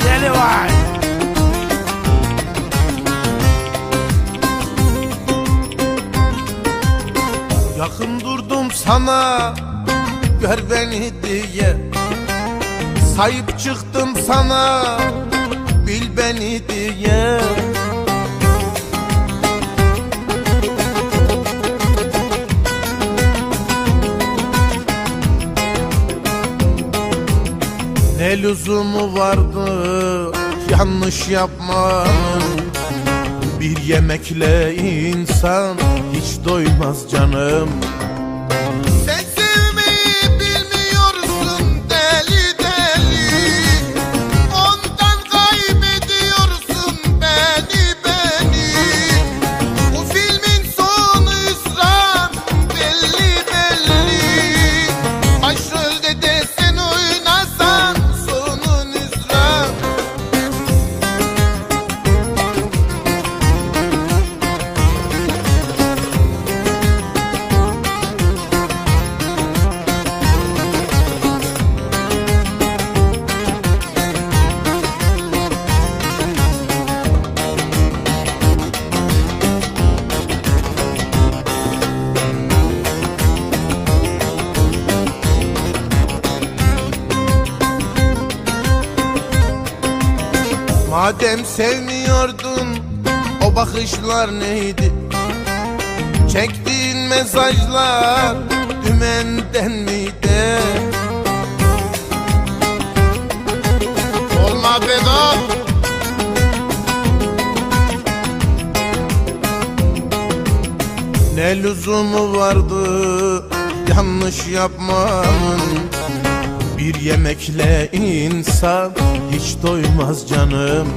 hadi vay. Yakın durdum sana Gör beni diye Sahip çıktım sana Bil beni diye Ne lüzumu vardı yanlış yapmanın Bir yemekle insan hiç doymaz canım Madem sevmiyordun o bakışlar neydi? Çektiğin mesajlar dümenden miydi? Olma Vedat Ne lüzumu vardı yanlış yapmanın Bir yemekle insan hiç doymaz canım